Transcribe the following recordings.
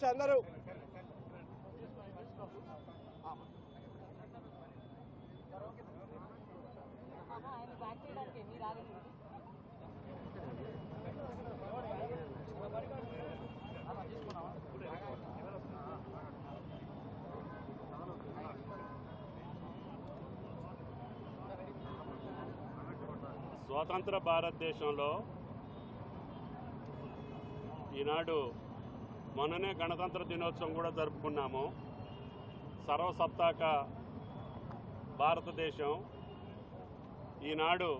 దయచేసి అందరూ. స్వతంత్ర భారతదేశంలో ఈనాడు మొన్ననే గణతంత్ర దినోత్సవం కూడా జరుపుకున్నాము. సర్వసత్తాక భారతదేశం. ఈనాడు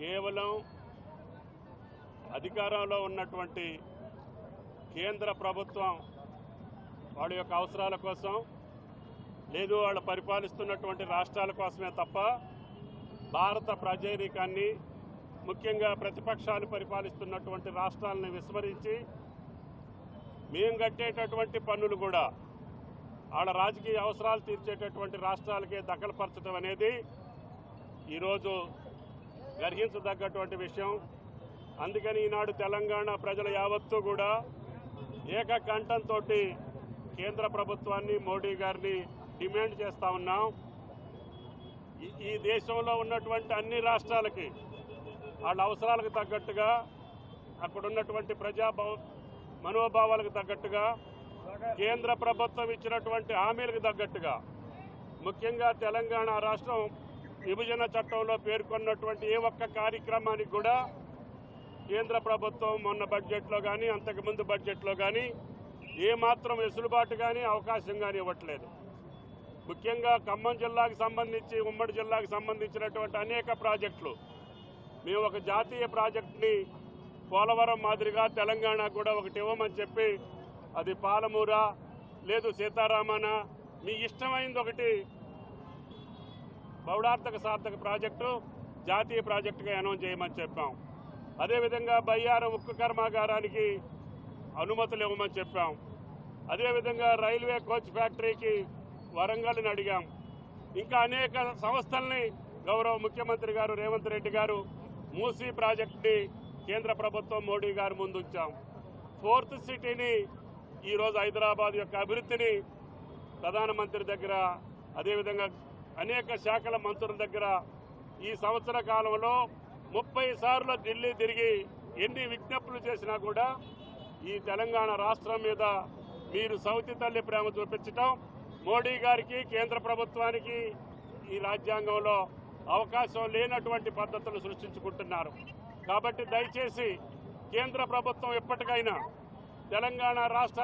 కేవలం అధికారంలో ఉన్నటువంటి కేంద్ర ప్రభుత్వం వాళ్ళ యొక్క అవసరాల కోసం లేదు వాళ్ళు పరిపాలిస్తున్నటువంటి రాష్ట్రాల కోసమే తప్ప భారత ప్రజానీకాన్ని ముఖ్యంగా ప్రతిపక్షాలు పరిపాలిస్తున్నటువంటి రాష్ట్రాలను విస్మరించి మేము కట్టేటటువంటి పన్నులు కూడా ఆడ రాజకీయ అవసరాలు తీర్చేటటువంటి రాష్ట్రాలకే దఖలుపరచడం అనేది ఈరోజు గర్హించదగ్గటువంటి విషయం. అందుకని ఈనాడు తెలంగాణ ప్రజల యావత్తు కూడా ఏకకంఠంతో కేంద్ర ప్రభుత్వాన్ని మోడీ గారిని డిమాండ్ చేస్తా ఉన్నాం. ఈ- ఈ దేశంలో ఉన్నటువంటి అన్ని రాష్ట్రాలకి వాళ్ళ అవసరాలకు తగ్గట్టుగా అక్కడున్నటువంటి ప్రజా మనోభావాలకు తగ్గట్టుగా కేంద్ర ప్రభుత్వం ఇచ్చినటువంటి హామీలకు తగ్గట్టుగా ముఖ్యంగా తెలంగాణ రాష్ట్రం విభజన చట్టంలో పేర్కొన్నటువంటి ఏ ఒక్క కార్యక్రమానికి కూడా కేంద్ర ప్రభుత్వం మొన్న బడ్జెట్లో కానీ అంతకుముందు బడ్జెట్లో కానీ ఏమాత్రం వెసులుబాటు కానీ అవకాశం కానీ ఇవ్వట్లేదు. ముఖ్యంగా ఖమ్మం జిల్లాకు సంబంధించి ఉమ్మడి జిల్లాకు సంబంధించినటువంటి అనేక ప్రాజెక్టులు. మేము ఒక జాతీయ ప్రాజెక్టుని పోలవరం మాదిరిగా తెలంగాణ కూడా ఒకటి ఇవ్వమని చెప్పి అది పాలమూర లేదు సీతారామన మీ ఇష్టమైంది ఒకటి బౌడార్థక సార్థక ప్రాజెక్టు జాతీయ ప్రాజెక్టుగా అనౌన్స్ చేయమని చెప్పాం. అదేవిధంగా బయ్యారం ఉక్కు కర్మాగారానికి అనుమతులు ఇవ్వమని చెప్పాం. అదేవిధంగా రైల్వే కోచ్ ఫ్యాక్టరీకి వరంగల్ని అడిగాం. ఇంకా అనేక సంస్థల్ని గౌరవ ముఖ్యమంత్రి గారు రేవంత్ రెడ్డి గారు మూసీ ప్రాజెక్టుని కేంద్ర ప్రభుత్వం మోడీ గారు ముందుంచాం ఫోర్త్ సిటీని ఈరోజు హైదరాబాద్ యొక్క అభివృద్ధిని ప్రధానమంత్రి దగ్గర అదేవిధంగా అనేక శాఖల మంత్రుల దగ్గర ఈ సంవత్సర కాలంలో ముప్పై సార్లు ఢిల్లీ తిరిగి ఎన్ని విజ్ఞప్తులు చేసినా కూడా ఈ తెలంగాణ రాష్ట్రం మీద మీరు సౌతి తల్లి ప్రేమ చూపించటం మోడీ గారికి కేంద్ర ప్రభుత్వానికి ఈ రాజ్యాంగంలో అవకాశం లేనటువంటి పద్ధతులు సృష్టించుకుంటున్నారు. కాబట్టి దయచేసి కేంద్ర ప్రభుత్వం ఎప్పటికైనా తెలంగాణ రాష్ట్ర